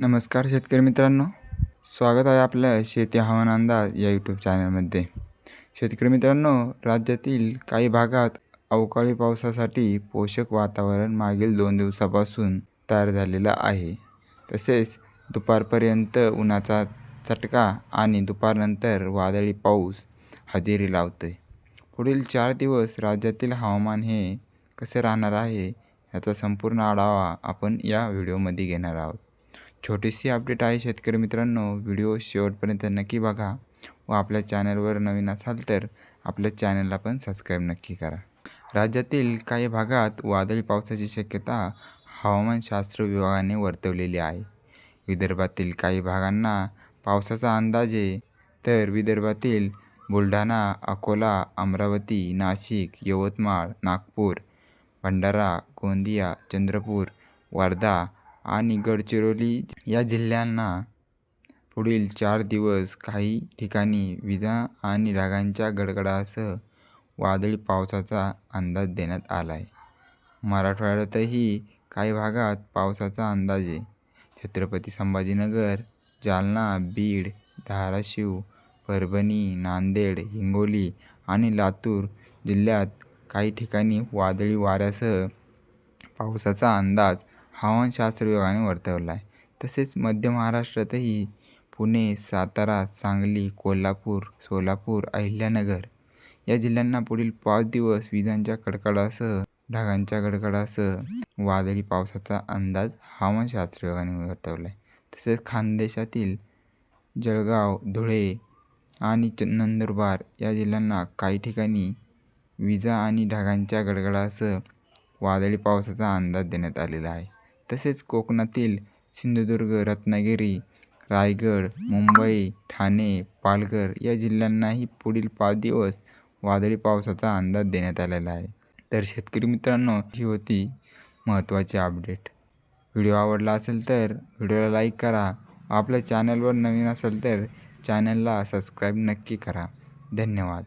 नमस्कार शेतकरी मित्रांनो. स्वागत आहे आपल्या शेती हवामान अंदाज या यूट्यूब चॅनलमध्ये शेतकरी मित्रांनो राज्यातील काही भागात अवकाळी पावसासाठी पोषक वातावरण मागील दोन दिवसापासून तयार झालेलं आहे. तसेच दुपारपर्यंत उन्हाचा चटका आणि दुपारनंतर वादळी पाऊस हजेरी लावतो आहे पुढील चार दिवस राज्यातील हवामान हे कसे राहणार आहे याचा संपूर्ण आढावा आपण या व्हिडिओमध्ये घेणार आहोत. छोटीशी अपडेट आहे शेतकरी मित्रांनो. व्हिडिओ शेवटपर्यंत नक्की बघा व आपल्या चॅनलवर नवीन असाल तर आपल्या चॅनलला पण सबस्क्राईब नक्की करा. राज्यातील काही भागात वादळी पावसाची शक्यता हवामानशास्त्र विभागाने वर्तवलेली आहे. विदर्भातील काही भागांना पावसाचा अंदाज आहे. तर विदर्भातील बुलढाणा अकोला अमरावती नाशिक यवतमाळ नागपूर भंडारा गोंदिया चंद्रपूर वर्धा आणि गडचिरोली या जिल्ह्यांना पुढील चार दिवस काही ठिकाणी विजा आणि ढगांच्या गडगडासह वादळी पावसाचा अंदाज देण्यात आला आहे मराठवाड्यातही काही भागात पावसाचा अंदाज आहे. छत्रपती संभाजीनगर जालना बीड धाराशिव परभणी नांदेड हिंगोली आणि लातूर जिल्ह्यात काही ठिकाणी वादळी वाऱ्यासह पावसाचा अंदाज हवामानशास्त्र विभागाने वर्तवला आहे. तसेच मध्य महाराष्ट्रातही पुणे सातारा सांगली कोल्हापूर सोलापूर अहिल्यानगर या जिल्ह्यांना पुढील पाच दिवस विजांच्या कडकडासह ढगांच्या गडगडासह वादळी पावसाचा अंदाज हवामानशास्त्र विभागाने वर्तवला आहे. तसेच खानदेशातील जळगाव धुळे आणि च नंदुरबार या जिल्ह्यांना काही ठिकाणी विजा आणि ढगांच्या गडगडासह वादळी पावसाचा अंदाज देण्यात आलेला आहे. तसेच कोकणातील सिंधुदुर्ग रत्नागिरी रायगड मुंबई ठाणे पालघर या जिल्ह्यांनाही पुढील पाच दिवस वादळी पावसाचा अंदाज देण्यात आलेला आहे. तर शेतकरी मित्रांनो ही होती महत्त्वाची अपडेट. व्हिडिओ आवडला असेल तर व्हिडिओला लाईक करा. आपल्या चॅनलवर नवीन असेल तर चॅनलला सबस्क्राईब नक्की करा. धन्यवाद.